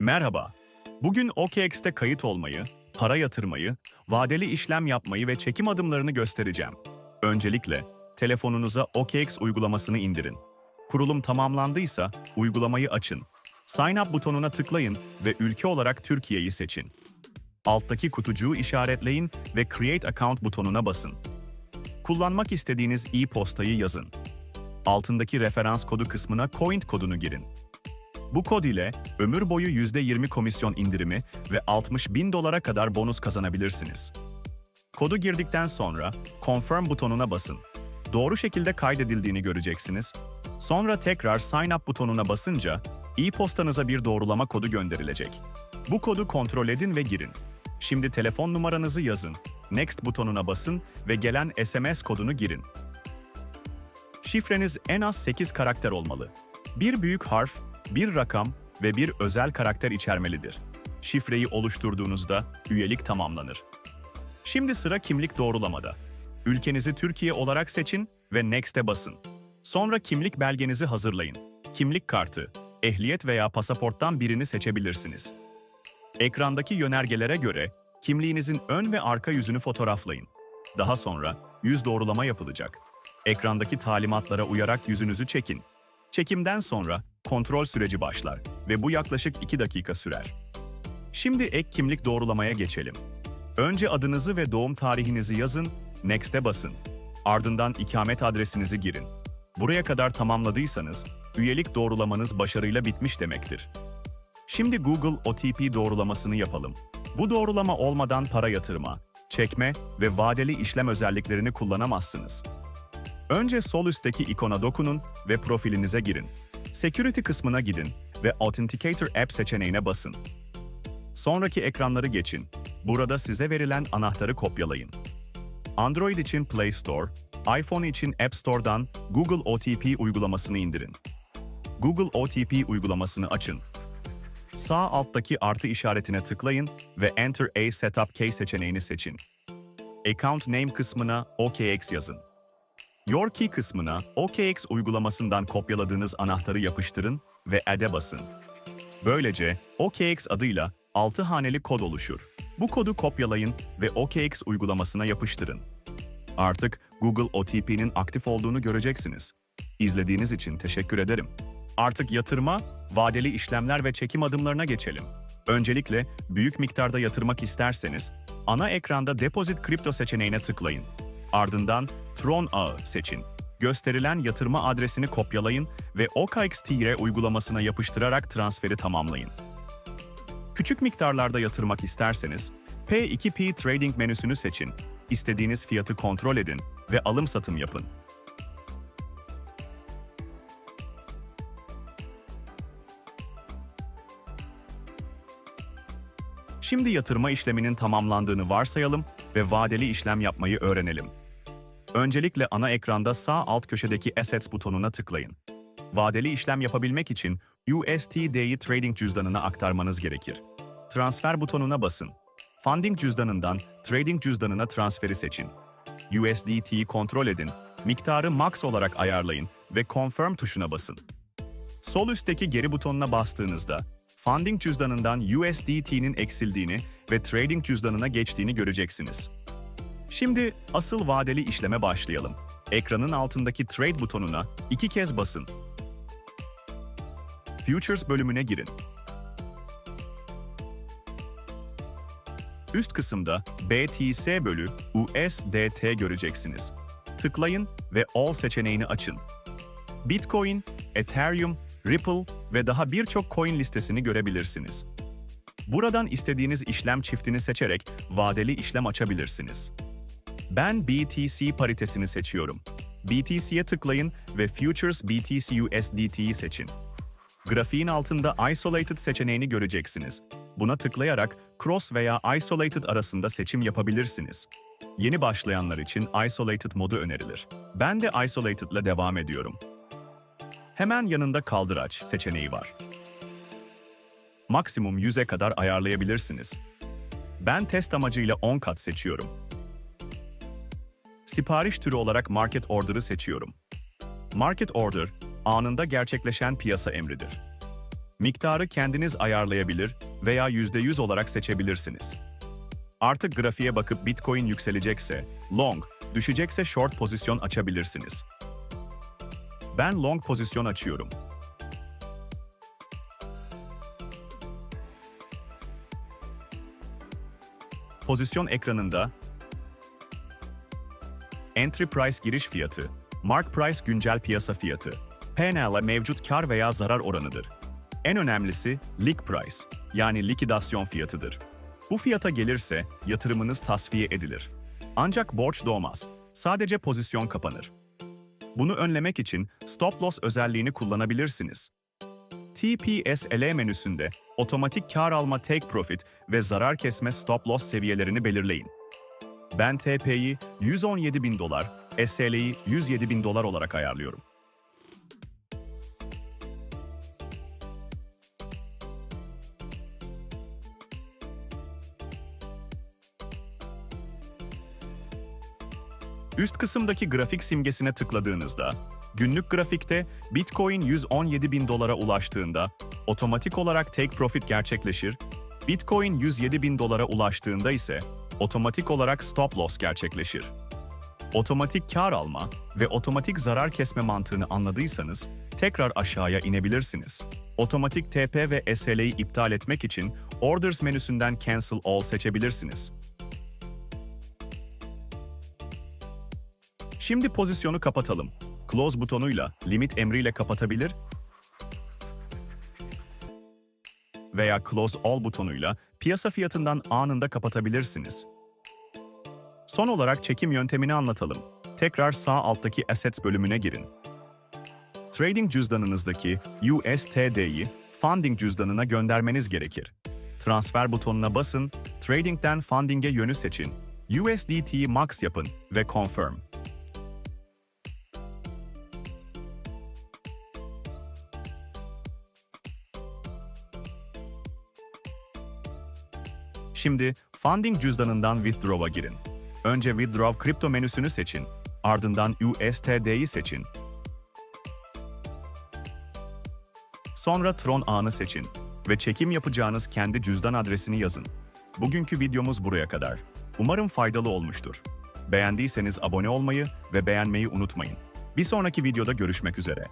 Merhaba. Bugün OKX'te kayıt olmayı, para yatırmayı, vadeli işlem yapmayı ve çekim adımlarını göstereceğim. Öncelikle telefonunuza OKX uygulamasını indirin. Kurulum tamamlandıysa uygulamayı açın. Sign up butonuna tıklayın ve ülke olarak Türkiye'yi seçin. Alttaki kutucuğu işaretleyin ve Create Account butonuna basın. Kullanmak istediğiniz e-postayı yazın. Altındaki referans kodu kısmına Coin kodunu girin. Bu kod ile ömür boyu %20 komisyon indirimi ve 60 bin dolara kadar bonus kazanabilirsiniz. Kodu girdikten sonra Confirm butonuna basın. Doğru şekilde kaydedildiğini göreceksiniz. Sonra tekrar Sign Up butonuna basınca e-postanıza bir doğrulama kodu gönderilecek. Bu kodu kontrol edin ve girin. Şimdi telefon numaranızı yazın. Next butonuna basın ve gelen SMS kodunu girin. Şifreniz en az 8 karakter olmalı. Bir büyük harf, bir rakam ve bir özel karakter içermelidir. Şifreyi oluşturduğunuzda üyelik tamamlanır. Şimdi sıra kimlik doğrulamada. Ülkenizi Türkiye olarak seçin ve Next'e basın. Sonra kimlik belgenizi hazırlayın. Kimlik kartı, ehliyet veya pasaporttan birini seçebilirsiniz. Ekrandaki yönergelere göre kimliğinizin ön ve arka yüzünü fotoğraflayın. Daha sonra yüz doğrulama yapılacak. Ekrandaki talimatlara uyarak yüzünüzü çekin. Çekimden sonra kontrol süreci başlar ve bu yaklaşık 2 dakika sürer. Şimdi ek kimlik doğrulamaya geçelim. Önce adınızı ve doğum tarihinizi yazın, Next'e basın. Ardından ikamet adresinizi girin. Buraya kadar tamamladıysanız, üyelik doğrulamanız başarıyla bitmiş demektir. Şimdi Google OTP doğrulamasını yapalım. Bu doğrulama olmadan para yatırma, çekme ve vadeli işlem özelliklerini kullanamazsınız. Önce sol üstteki ikona dokunun ve profilinize girin. Security kısmına gidin ve Authenticator App seçeneğine basın. Sonraki ekranları geçin. Burada size verilen anahtarı kopyalayın. Android için Play Store, iPhone için App Store'dan Google OTP uygulamasını indirin. Google OTP uygulamasını açın. Sağ alttaki artı işaretine tıklayın ve Enter a Setup Key seçeneğini seçin. Account Name kısmına OKX yazın. Your Key kısmına OKX uygulamasından kopyaladığınız anahtarı yapıştırın ve Add'e basın. Böylece OKX adıyla 6 haneli kod oluşur. Bu kodu kopyalayın ve OKX uygulamasına yapıştırın. Artık Google OTP'nin aktif olduğunu göreceksiniz. İzlediğiniz için teşekkür ederim. Artık yatırma, vadeli işlemler ve çekim adımlarına geçelim. Öncelikle büyük miktarda yatırmak isterseniz ana ekranda Deposit Kripto seçeneğine tıklayın. Ardından Tron ağı seçin. Gösterilen yatırma adresini kopyalayın ve OKX-Tire uygulamasına yapıştırarak transferi tamamlayın. Küçük miktarlarda yatırmak isterseniz P2P Trading menüsünü seçin. İstediğiniz fiyatı kontrol edin ve alım satım yapın. Şimdi yatırma işleminin tamamlandığını varsayalım ve vadeli işlem yapmayı öğrenelim. Öncelikle ana ekranda sağ alt köşedeki Assets butonuna tıklayın. Vadeli işlem yapabilmek için USTD'yi trading cüzdanına aktarmanız gerekir. Transfer butonuna basın. Funding cüzdanından trading cüzdanına transferi seçin. USDT'yi kontrol edin, miktarı max olarak ayarlayın ve Confirm tuşuna basın. Sol üstteki geri butonuna bastığınızda, funding cüzdanından USDT'nin eksildiğini ve trading cüzdanına geçtiğini göreceksiniz. Şimdi asıl vadeli işleme başlayalım. Ekranın altındaki Trade butonuna iki kez basın. Futures bölümüne girin. Üst kısımda BTC bölü USDT göreceksiniz. Tıklayın ve All seçeneğini açın. Bitcoin, Ethereum, Ripple ve daha birçok coin listesini görebilirsiniz. Buradan istediğiniz işlem çiftini seçerek vadeli işlem açabilirsiniz. Ben BTC paritesini seçiyorum. BTC'ye tıklayın ve Futures BTC USDT'yi seçin. Grafiğin altında Isolated seçeneğini göreceksiniz. Buna tıklayarak Cross veya Isolated arasında seçim yapabilirsiniz. Yeni başlayanlar için Isolated modu önerilir. Ben de Isolated ile devam ediyorum. Hemen yanında kaldıraç seçeneği var. Maksimum 100'e kadar ayarlayabilirsiniz. Ben test amacıyla 10 kat seçiyorum. Sipariş türü olarak Market Order'ı seçiyorum. Market Order, anında gerçekleşen piyasa emridir. Miktarı kendiniz ayarlayabilir veya %100 olarak seçebilirsiniz. Artık grafiğe bakıp Bitcoin yükselecekse long, düşecekse short pozisyon açabilirsiniz. Ben long pozisyon açıyorum. Pozisyon ekranında Entry Price giriş fiyatı, Mark Price güncel piyasa fiyatı, PNL mevcut kar veya zarar oranıdır. En önemlisi Lick Price yani likidasyon fiyatıdır. Bu fiyata gelirse yatırımınız tasfiye edilir. Ancak borç doğmaz. Sadece pozisyon kapanır. Bunu önlemek için Stop Loss özelliğini kullanabilirsiniz. TPSLE menüsünde otomatik kar alma take profit ve zarar kesme stop loss seviyelerini belirleyin. Ben TP'yi 117 bin dolar, SL'yi 107 bin dolar olarak ayarlıyorum. Üst kısımdaki grafik simgesine tıkladığınızda, günlük grafikte Bitcoin 117 bin dolara ulaştığında otomatik olarak take profit gerçekleşir, Bitcoin 107 bin dolara ulaştığında ise otomatik olarak stop loss gerçekleşir. Otomatik kar alma ve otomatik zarar kesme mantığını anladıysanız tekrar aşağıya inebilirsiniz. Otomatik TP ve SL'yi iptal etmek için Orders menüsünden Cancel All seçebilirsiniz. Şimdi pozisyonu kapatalım. Close butonuyla, limit emriyle kapatabilir veya Close All butonuyla piyasa fiyatından anında kapatabilirsiniz. Son olarak çekim yöntemini anlatalım. Tekrar sağ alttaki Assets bölümüne girin. Trading cüzdanınızdaki USTD'yi Funding cüzdanına göndermeniz gerekir. Transfer butonuna basın, Trading'den Funding'e yönü seçin, USDT'yi max yapın ve Confirm. Şimdi Funding cüzdanından Withdraw'a girin. Önce Withdraw kripto menüsünü seçin. Ardından USTD'yi seçin. Sonra Tron ağını seçin ve çekim yapacağınız kendi cüzdan adresini yazın. Bugünkü videomuz buraya kadar. Umarım faydalı olmuştur. Beğendiyseniz abone olmayı ve beğenmeyi unutmayın. Bir sonraki videoda görüşmek üzere.